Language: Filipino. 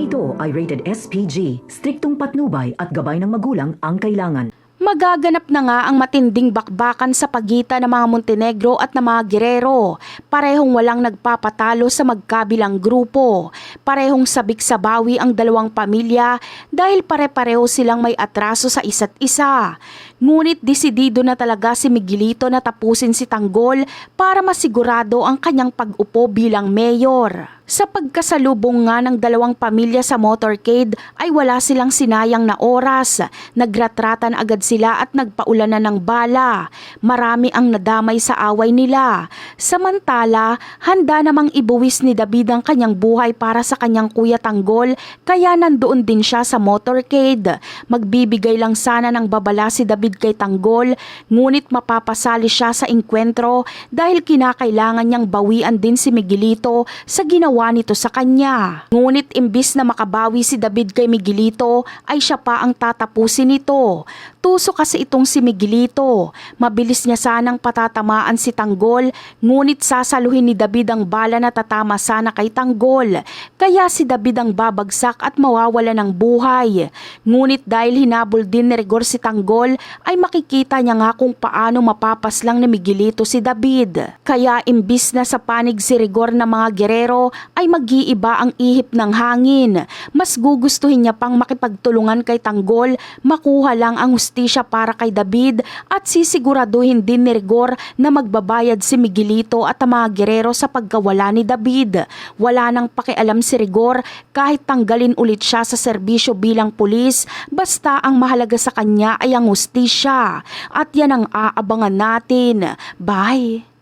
ito ay rated SPG. Striktong patnubay at gabay ng magulang ang kailangan. Magaganap na nga ang matinding bakbakan sa pagitan ng mga Montenegro at ng mga Guerrero. Parehong walang nagpapatalo sa magkabilang grupo. Parehong sabik sa bawi ang dalawang pamilya dahil pare-pareho silang may atraso sa isa't isa. Ngunit desidido na talaga si Miguelito na tapusin si Tanggol para masigurado ang kanyang pag-upo bilang mayor. Sa pagkasalubong nga ng dalawang pamilya sa motorcade ay wala silang sinayang na oras. Nagratratan agad sila at nagpaulanan ng bala. Marami ang nadamay sa away nila. Samantala, handa namang ibuwis ni David ang kanyang buhay para sa kanyang kuya Tanggol kaya nandoon din siya sa motorcade. Magbibigay lang sana ng babala si David kay Tanggol ngunit mapapasali siya sa inkwentro dahil kinakailangan niyang bawian din si Miguelito sa ginawa nito sa kanya. Ngunit imbis na makabawi si David kay Miguelito ay siya pa ang tatapusin nito. Tuso kasi itong si Miguelito. Mabilis niya sanang patatamaan si Tanggol ngunit sasaluhin ni David ang bala na tatama sana kay Tanggol. Kaya si David ang babagsak at mawawala ng buhay. Ngunit dahil hinabol din ni Rigor si Tanggol ay makikita niya nga kung paano mapapaslang ni Miguelito si David. Kaya imbis na sa panig si Rigor ng mga gerero ay mag-iiba ang ihip ng hangin. Mas gugustuhin niya pang makipagtulungan kay Tanggol, makuha lang ang hustisya para kay David at sisiguraduhin din ni Rigor na magbabayad si Miguelito at ang mga gerero sa pagkawala ni David. Wala nang pakialam si Rigor kahit tanggalin ulit siya sa serbisyo bilang pulis basta ang mahalaga sa kanya ay ang hustisya. At yan ang aabangan natin. Bye!